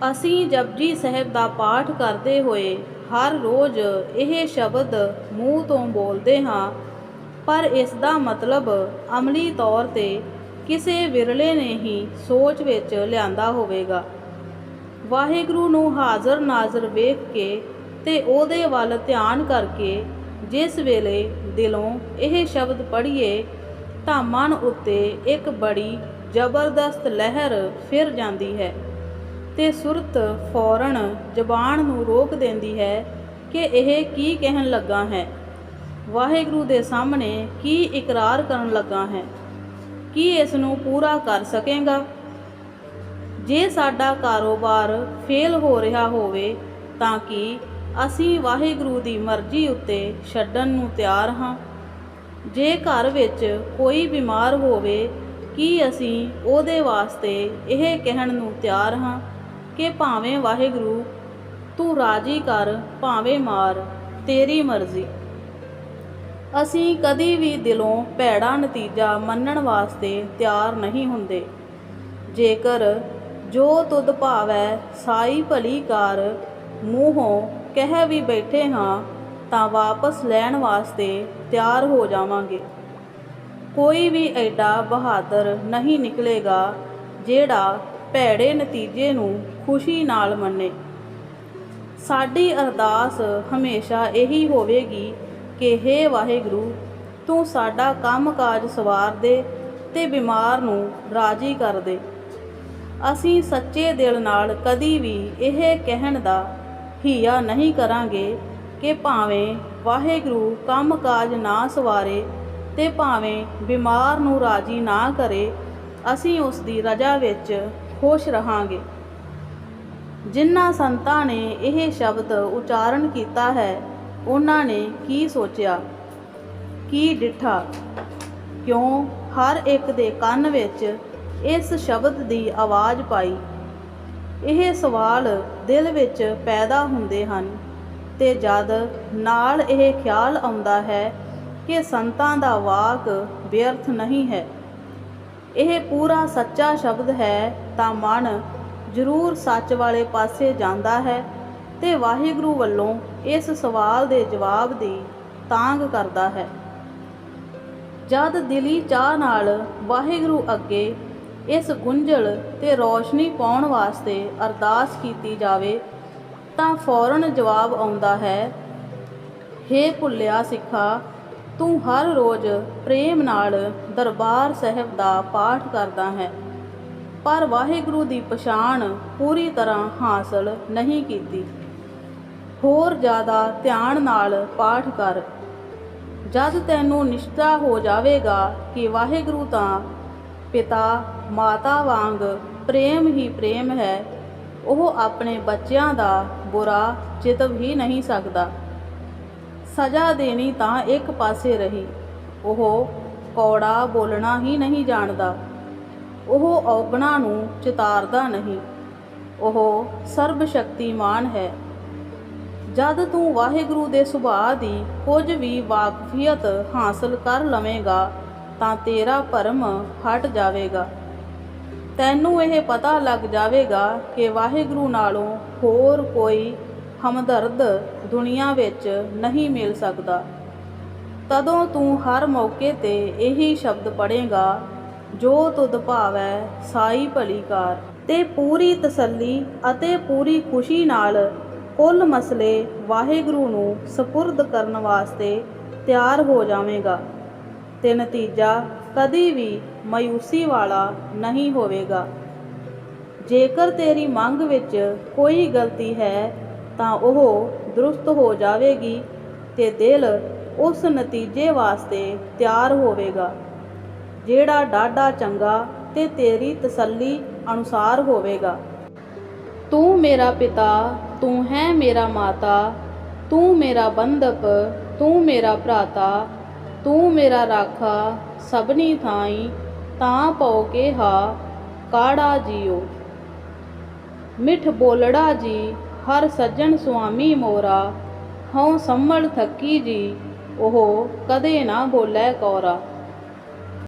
ਅਸੀਂ ਜਪਜੀ ਸਾਹਿਬ ਦਾ ਪਾਠ ਕਰਦੇ ਹੋਏ ਹਰ ਰੋਜ਼ ਇਹ ਸ਼ਬਦ ਮੂੰਹ ਤੋਂ ਬੋਲਦੇ ਹਾਂ। ਪਰ ਇਸ ਦਾ ਮਤਲਬ ਅਮਲੀ ਤੌਰ ਤੇ ਕਿਸੇ ਵਿਰਲੇ ਨੇ ਹੀ ਸੋਚ ਵਿੱਚ ਲਿਆਂਦਾ ਹੋਵੇਗਾ। ਵਾਹਿਗੁਰੂ ਨੂੰ ਹਾਜ਼ਰ ਨਾਜ਼ਰ ਵੇਖ ਕੇ ਤੇ ਉਹਦੇ ਵੱਲ ਧਿਆਨ ਕਰਕੇ ਜਿਸ ਵੇਲੇ ਦਿਲੋਂ ਇਹ ਸ਼ਬਦ ਪੜ੍ਹੀਏ ਤਾਂ ਮਨ ਉੱਤੇ ਇੱਕ ਬੜੀ ਜ਼ਬਰਦਸਤ ਲਹਿਰ ਫਿਰ ਜਾਂਦੀ ਹੈ। ਤੇ ਸੁਰਤ ਫੌਰਨ ਜ਼ਬਾਨ ਨੂੰ ਰੋਕ ਦਿੰਦੀ ਹੈ ਕਿ ਇਹ ਕੀ ਕਹਿਣ ਲੱਗਾ ਹੈ। ਵਾਹਿਗੁਰੂ ਦੇ ਸਾਹਮਣੇ ਕੀ ਇਕਰਾਰ ਕਰਨ ਲੱਗਾ ਹੈ? ਕੀ ਇਸ ਨੂੰ ਪੂਰਾ ਕਰ ਸਕੇਗਾ? ਜੇ ਸਾਡਾ ਕਾਰੋਬਾਰ ਫੇਲ ਹੋ ਰਿਹਾ ਹੋਵੇ ਤਾਂ ਕਿ ਅਸੀਂ ਵਾਹਿਗੁਰੂ ਦੀ ਮਰਜ਼ੀ ਉੱਤੇ ਛੱਡਣ ਨੂੰ ਤਿਆਰ ਹਾਂ? ਜੇ ਘਰ ਵਿੱਚ ਕੋਈ ਬਿਮਾਰ ਹੋਵੇ, ਕੀ ਅਸੀਂ ਉਹਦੇ ਵਾਸਤੇ ਇਹ ਕਹਿਣ ਨੂੰ ਤਿਆਰ ਹਾਂ? ਕਿ ਭਾਵੇਂ ਵਾਹਿਗੁਰੂ, ਤੂੰ ਰਾਜੀ ਕਰ, ਭਾਵੇਂ ਮਾਰ, ਤੇਰੀ ਮਰਜ਼ੀ। ਅਸੀਂ ਕਦੀ ਵੀ ਦਿਲੋਂ ਭੈੜਾ ਨਤੀਜਾ ਮੰਨਣ ਵਾਸਤੇ ਤਿਆਰ ਨਹੀਂ ਹੁੰਦੇ। ਜੇਕਰ ਜੋ ਤੁਧ ਭਾਵੈ ਸਾਈ ਭਲੀ ਕਰ, ਮੂੰਹੋਂ ਕਹਿ ਵੀ ਬੈਠੇ ਹਾਂ, ਤਾਂ ਵਾਪਸ ਲੈਣ ਵਾਸਤੇ ਤਿਆਰ ਹੋ ਜਾਵਾਂਗੇ। ਕੋਈ ਵੀ ਐਡਾ ਬਹਾਦਰ ਨਹੀਂ ਨਿਕਲੇਗਾ, ਜਿਹੜਾ ਭੈੜੇ ਨਤੀਜੇ ਨੂੰ ਖੁਸ਼ੀ ਨਾਲ ਮੰਨੇ। ਸਾਡੀ ਅਰਦਾਸ ਹਮੇਸ਼ਾ ਇਹੀ ਹੋਵੇਗੀ ਕਿ हे ਵਾਹਿਗੁਰੂ, ਤੂੰ ਸਾਡਾ ਕੰਮਕਾਜ ਸਵਾਰ ਦੇ ਤੇ ਬਿਮਾਰ ਨੂੰ ਰਾਜੀ ਕਰ ਦੇ। ਅਸੀਂ ਸੱਚੇ ਦਿਲ ਨਾਲ ਕਦੀ ਵੀ ਇਹ ਕਹਿਣ ਦਾ ਹੀਆ ਨਹੀਂ ਕਰਾਂਗੇ ਕਿ ਭਾਵੇਂ ਵਾਹਿਗੁਰੂ ਕੰਮਕਾਜ ਨਾ ਸਵਾਰੇ ਤੇ ਭਾਵੇਂ ਬਿਮਾਰ ਨੂੰ ਰਾਜੀ ਨਾ ਕਰੇ, ਅਸੀਂ ਉਸ ਦੀ ਰਜਾ ਵਿੱਚ ਖੁਸ਼ ਰਹਾਂਗੇ। ਜਿਨ੍ਹਾਂ ਸੰਤਾਂ ਨੇ ਇਹ ਸ਼ਬਦ ਉਚਾਰਨ ਕੀਤਾ ਹੈ, ਉਹਨਾਂ ਨੇ ਕੀ ਸੋਚਿਆ? ਕੀ ਡਿਠਾ? ਕਿਉਂ ਹਰ ਇੱਕ ਦੇ ਕੰਨ ਵਿੱਚ ਇਸ ਸ਼ਬਦ ਦੀ ਆਵਾਜ਼ ਪਾਈ? ਇਹ ਸਵਾਲ ਦਿਲ ਵਿੱਚ ਪੈਦਾ ਹੁੰਦੇ ਹਨ ਤੇ ਜਦ ਨਾਲ ਇਹ ਖਿਆਲ ਆਉਂਦਾ ਹੈ ਕਿ ਸੰਤਾਂ ਦਾ ਵਾਕ ਵਿਅਰਥ ਨਹੀਂ ਹੈ, ਇਹ ਪੂਰਾ ਸੱਚਾ ਸ਼ਬਦ ਹੈ ਤਾਂ ਮਨ ਜ਼ਰੂਰ ਸੱਚ ਵਾਲੇ ਪਾਸੇ ਜਾਂਦਾ ਹੈ ਤੇ ਵਾਹਿਗੁਰੂ ਵੱਲੋਂ ਇਸ ਸਵਾਲ ਦੇ ਜਵਾਬ ਦੀ ਤਾਂਗ ਕਰਦਾ ਹੈ। ਜਦ ਦਿਲੀ ਚਾਹ ਨਾਲ ਵਾਹਿਗੁਰੂ ਅੱਗੇ ਇਸ ਗੁੰਝਲ ਤੇ ਰੌਸ਼ਨੀ ਪਾਉਣ ਵਾਸਤੇ ਅਰਦਾਸ ਕੀਤੀ ਜਾਵੇ, ਤਾਂ ਫੌਰਨ ਜਵਾਬ ਆਉਂਦਾ ਹੈ, ਹੇ ਭੁੱਲਿਆ ਸਿੱਖਾ, ਤੂੰ ਹਰ ਰੋਜ਼ ਪ੍ਰੇਮ ਨਾਲ ਦਰਬਾਰ ਸਾਹਿਬ ਦਾ ਪਾਠ ਕਰਦਾ ਹੈ। ਪਰ ਵਾਹਿਗੁਰੂ ਦੀ ਪਛਾਣ ਪੂਰੀ ਤਰ੍ਹਾਂ ਹਾਸਲ ਨਹੀਂ ਕੀਤੀ। ਹੋਰ ਜ਼ਿਆਦਾ ਧਿਆਨ ਨਾਲ ਪਾਠ ਕਰ। ਜਦ ਤੈਨੂੰ ਨਿਸ਼ਚਾ ਹੋ ਜਾਵੇਗਾ ਕਿ ਵਾਹਿਗੁਰੂ ਤਾਂ ਪਿਤਾ, ਮਾਤਾ ਵਾਂਗ ਪ੍ਰੇਮ ਹੀ ਪ੍ਰੇਮ ਹੈ, ਉਹ ਆਪਣੇ ਬੱਚਿਆਂ ਦਾ ਬੁਰਾ ਚਿਤਵ ਹੀ ਨਹੀਂ ਸਕਦਾ। ਸਜ਼ਾ ਦੇਣੀ ਤਾਂ ਇੱਕ ਪਾਸੇ ਰਹੀ, ਉਹ ਕੌੜਾ ਬੋਲਣਾ ਹੀ ਨਹੀਂ ਜਾਣਦਾ। ਉਹ ਔਗਣਾ ਨੂੰ ਚਿਤਾਰਦਾ ਨਹੀਂ। ਉਹ ਸਰਬ ਸ਼ਕਤੀਮਾਨ ਹੈ। ਜਦ ਤੂੰ ਵਾਹਿਗੁਰੂ ਦੇ ਸੁਭਾਅ ਦੀ ਕੁਝ ਵੀ ਵਾਕਫੀਅਤ ਹਾਸਲ ਕਰ ਲਵੇਂਗਾ, ਤਾਂ ਤੇਰਾ ਭਰਮ ਹਟ ਜਾਵੇਗਾ। ਤੈਨੂੰ ਇਹ ਪਤਾ ਲੱਗ ਜਾਵੇਗਾ ਕਿ ਵਾਹਿਗੁਰੂ ਨਾਲੋਂ ਹੋਰ ਕੋਈ ਹਮਦਰਦ ਦੁਨੀਆ ਵਿੱਚ ਨਹੀਂ ਮਿਲ ਸਕਦਾ। ਤਦੋਂ ਤੂੰ ਹਰ ਮੌਕੇ ਤੇ ਇਹੀ ਸ਼ਬਦ ਪੜ੍ਹੇਗਾ ਜੋ ਤੁਧ ਭਾਵੈ ਸਾਈ ਭਲੀ ਕਾਰ ਤੇ ਪੂਰੀ ਤਸੱਲੀ ਅਤੇ ਪੂਰੀ ਖੁਸ਼ੀ ਨਾਲ ਕੁੱਲ ਮਸਲੇ ਵਾਹਿਗੁਰੂ ਨੂੰ ਸਪੁਰਦ ਕਰਨ ਵਾਸਤੇ ਤਿਆਰ ਹੋ ਜਾਵੇਂਗਾ। ਤੇ ਨਤੀਜਾ ਕਦੀ ਵੀ ਮਾਇੂਸੀ ਵਾਲਾ ਨਹੀਂ ਹੋਵੇਗਾ। ਜੇਕਰ ਤੇਰੀ ਮੰਗ ਵਿੱਚ ਕੋਈ ਗਲਤੀ ਹੈ, ਤਾਂ ਉਹ ਦਰੁਸਤ ਹੋ ਜਾਵੇਗੀ ਤੇ ਦਿਲ ਉਸ ਨਤੀਜੇ ਵਾਸਤੇ ਤਿਆਰ ਹੋਵੇਗਾ। ਜਿਹੜਾ ਡਾਢਾ ਚੰਗਾ ਤੇ ਤੇਰੀ ਤਸੱਲੀ ਅਨੁਸਾਰ ਹੋਵੇਗਾ। ਤੂੰ ਮੇਰਾ ਪਿਤਾ, ਤੂੰ ਹੈ ਮੇਰਾ ਮਾਤਾ, ਤੂੰ ਮੇਰਾ ਬੰਧਪ ਤੂੰ ਮੇਰਾ ਭਰਾਤਾ, ਤੂੰ ਮੇਰਾ ਰਾਖਾ ਸਭਨੀ ਥਾਈ ਤਾਂ ਪਉ ਕੇ ਹਾ ਕਾੜਾ ਜੀਓ। ਮਿੱਠ ਬੋਲੜਾ ਜੀ, ਹਰ ਸੱਜਣ ਸੁਆਮੀ ਮੋਰਾ, ਹਉ ਸੰਮਲ ਥੱਕੀ ਜੀ, ਉਹ ਕਦੇ ਨਾ ਬੋਲੇ ਕੌਰਾ।